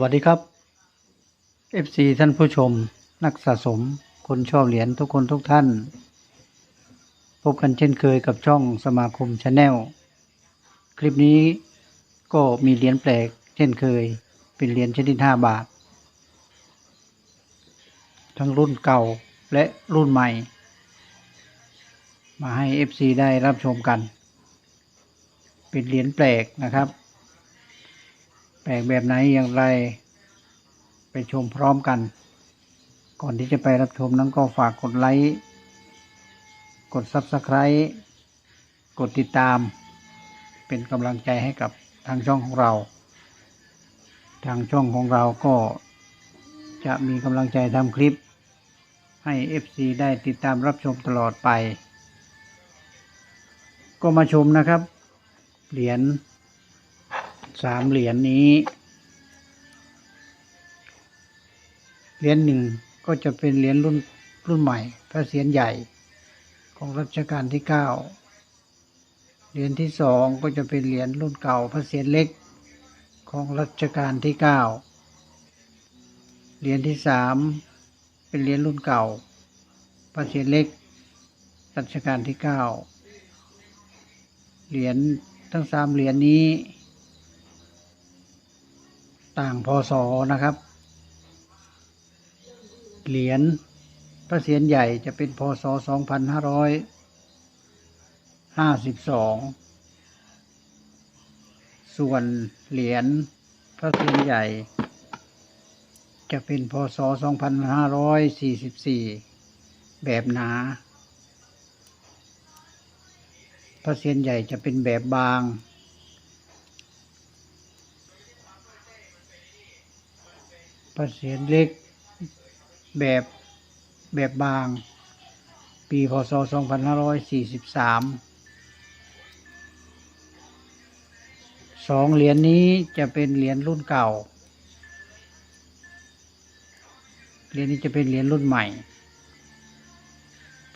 วัสดีครับ FC ท่านผู้ชม นักสะสม คนชอบเหรียญทุกคนทุกท่าน พบกันเช่นเคยกับช่องสมาคมชาแนลคลิปนี้ก็มีเหรียญแปลก เช่นเคย เป็นเหรียญชนิด 5 บาท ทั้งรุ่นเก่าและรุ่นใหม่ มาให้ FC ได้รับชมกัน เป็นเหรียญแปลกนะครับ แปลกแบบไหนอย่างไร ไปชมพร้อมกัน ก่อนที่จะไปรับชมนั้นก็ฝากกดไลค์ กด Subscribe กดติดตาม เป็นกำลังใจให้กับทางช่องของเรา ทางช่องของเราก็จะมีกำลังใจทำคลิป ให้ FC ได้ติดตามรับชมตลอดไป ก็มาชมนะครับ เหรียญ สามเหรียญนี้ เหรียญหนึ่งก็จะเป็นเหรียญรุ่นรุ่นใหม่ พระเศียรใหญ่ของรัชกาลที่เก้าเหรียญที่สองก็จะเป็นเหรียญรุ่นเก่าพระเศียรเล็กของรัชกาลที่เก้าเหรียญที่สามเป็นเหรียญรุ่นเก่าพระเศียรเล็ก รัชกาลที่เก้าเหรียญทั้งสามเหรียญนี้ ต่างพศนะครับ เหรียญพระเศียรใหญ่จะเป็นพศ 2552 ส่วนเหรียญพระเศียรใหญ่ จะเป็นพศ 2544 แบบหนา พระเศียรใหญ่จะเป็นแบบบาง พระเศียรเล็กแบบแบบบาง ปีพศ 2543สองเหรียญนี้จะเป็นเหรียญรุ่นเก่า เหรียญนี้จะเป็นเหรียญรุ่นใหม่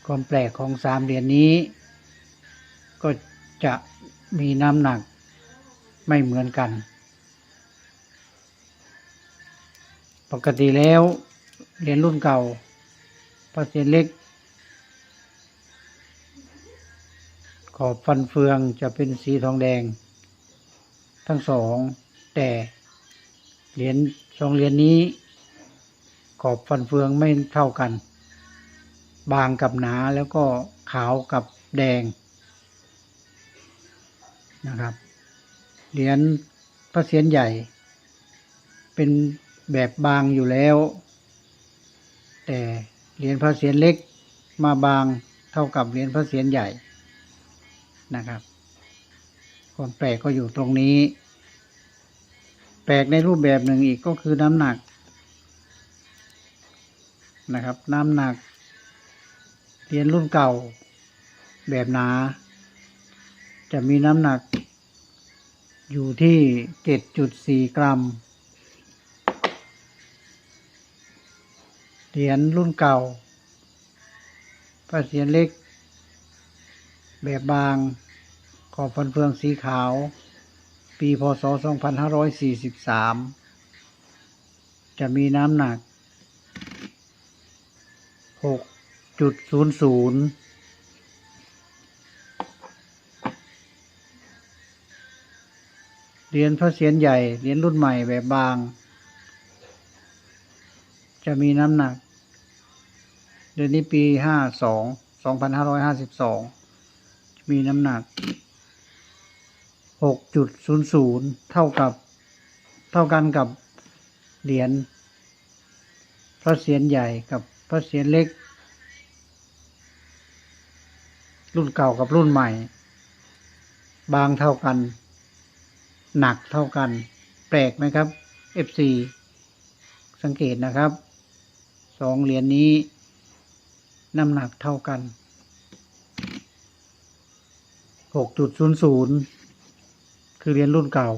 ความแปลกของสามเหรียญนี้ ก็จะมีน้ำหนักไม่เหมือนกัน ปกติแล้วเหรียญรุ่นเก่าพระเศียรเล็ก ขอบฟันเฟืองจะเป็นสีทองแดง ทั้งสอง แต่เหรียญสองเหรียญนี้ ขอบฟันเฟืองไม่เท่ากัน บางกับหนาแล้วก็ขาวกับแดงนะครับเหรียญพระเศียรใหญ่ เป็น แบบบางอยู่แล้ว แต่เหรียญพระเศียรเล็กมาบางเท่ากับเหรียญพระเศียรใหญ่นะครับความแปลกก็อยู่ตรงนี้ แปลกในรูปแบบหนึ่งอีกก็คือน้ำหนักนะครับ น้ำหนักเหรียญรุ่นเก่าแบบหนา จะมีน้ำหนักอยู่ที่เจ็ดจุดสี่กรัม เหรียญรุ่นเก่าพระเศียรเล็ก แบบบาง ขอบฟันเฟืองสีขาว ปีพศ 2543 จะมีน้ำหนัก 6.00เหรียญพระเศียรใหญ่เหรียญรุ่นใหม่แบบบาง จะมีน้ำหนัก เดือนนี้ปีห้าสองสองพันห้าร้อยห้าสิบสองมีน้ำหนักหกจุดศูนย์ศูนย์เท่ากับเท่ากันกับเหรียญพระเศียรใหญ่กับพระเศียรเล็ก รุ่นเก่ากับรุ่นใหม่ บางเท่ากัน หนักเท่ากัน แปลกไหมครับ FC สังเกตนะครับ สองเหรียญนี้น้ำหนักเท่ากันหกจุดศูนย์ศูนย์คือเหรียญรุ่นเก่า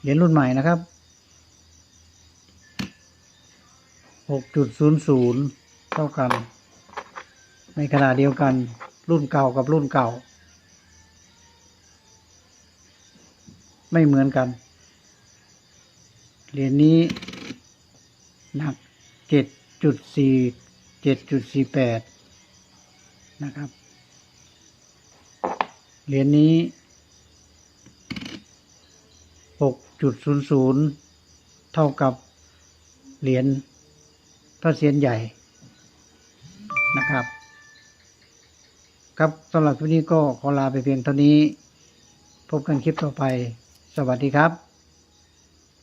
เหรียญรุ่นใหม่นะครับหกจุดศูนย์ศูนย์เท่ากัน ในขณะเดียวกันรุ่นเก่ากับรุ่นเก่า ไม่เหมือนกัน เหรียญนี้ หนักเจ็ดจุดสี่เจ็ดจุดสี่แปดนะครับ เหรียญนี้หกจุดศูนย์ศูนย์เท่ากับเหรียญพระเศียรใหญ่นะครับ ครับสำหรับคลิปนี้ก็ขอลาไปเพียงเท่านี้ พบกันคลิปต่อไป สวัสดีครับ